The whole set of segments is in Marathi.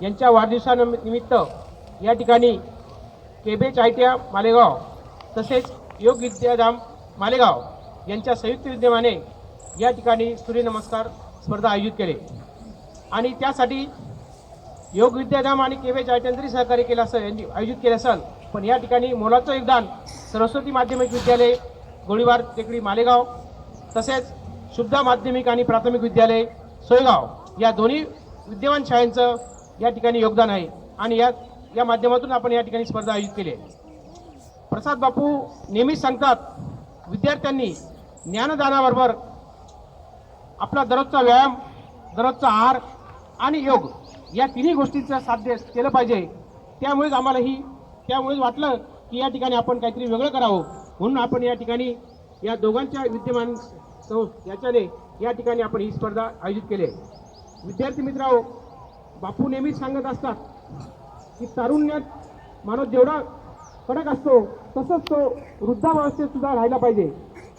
यांच्या वाढदिवसानिमित्त या ठिकाणी केबेच आय टी मालेगाव तसेच योग विद्याधाम मालेगाव यांच्या संयुक्त विद्यमाने या ठिकाणी सूर्यनमस्कार स्पर्धा आयोजित केले. आणि त्यासाठी योग विद्याधाम आणि केबेच आय टी सहकार्य केलं असं यांनी आयोजित केलं असेल पण या ठिकाणी मोलाचं योगदान सरस्वती माध्यमिक विद्यालय गोळीबार टेकडी मालेगाव तसेच शुद्ध माध्यमिक आणि प्राथमिक विद्यालय सोयगाव या दोन्ही विद्यमान शाळांचं या ठिकाणी योगदान आहे. आणि या या माध्यमातून आपण या ठिकाणी स्पर्धा आयोजित केली आहे. प्रसाद बापू नेहमीच सांगतात विद्यार्थ्यांनी ज्ञानदानाबरोबर आपला दररोजचा व्यायाम दररोजचा आहार आणि योग या तिन्ही गोष्टींचं साध्य केलं पाहिजे. त्यामुळेच आम्हाला ही त्यामुळेच वाटलं की या ठिकाणी आपण काहीतरी वेगळं करावं. म्हणून आपण या ठिकाणी या दोघांच्या विद्यमान याच्याने या ठिकाणी आपण ही स्पर्धा आयोजित केली आहे. विद्यार्थी मित्रांनो बापू नेहमीच सांगत असतात की तारुण्यात माणूस जेवढा कडक असतो तसंच तो वृद्धावस्थेत सुद्धा राहायला पाहिजे.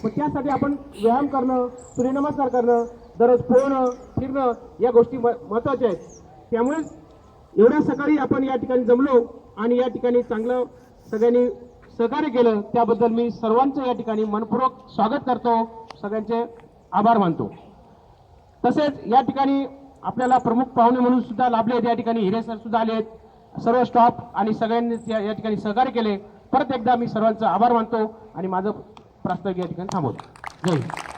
पण त्यासाठी आपण व्यायाम करणं सूर्यनमस्कार करणं दररोज पोहणं फिरणं या गोष्टी म महत्त्वाच्या आहेत. त्यामुळेच एवढ्या सकाळी आपण या ठिकाणी जमलो आणि या ठिकाणी चांगलं सगळ्यांनी सहकार्य केलं त्याबद्दल मी सर्वांचं या ठिकाणी मनपूर्वक स्वागत करतो. सगळ्यांचे आभार मानतो. तसेच या ठिकाणी आपल्याला प्रमुख पाहुणे म्हणून सुद्धा लाभले आहेत या ठिकाणी. हिरे सर सुद्धा आले आहेत. सर्व स्टॉप आणि सगळ्यांनी या या ठिकाणी सहकार्य केले. परत एकदा मी सर्वांचा आभार मानतो आणि माझं प्रास्ताविक या ठिकाणी थांबवतो. जय हिंद.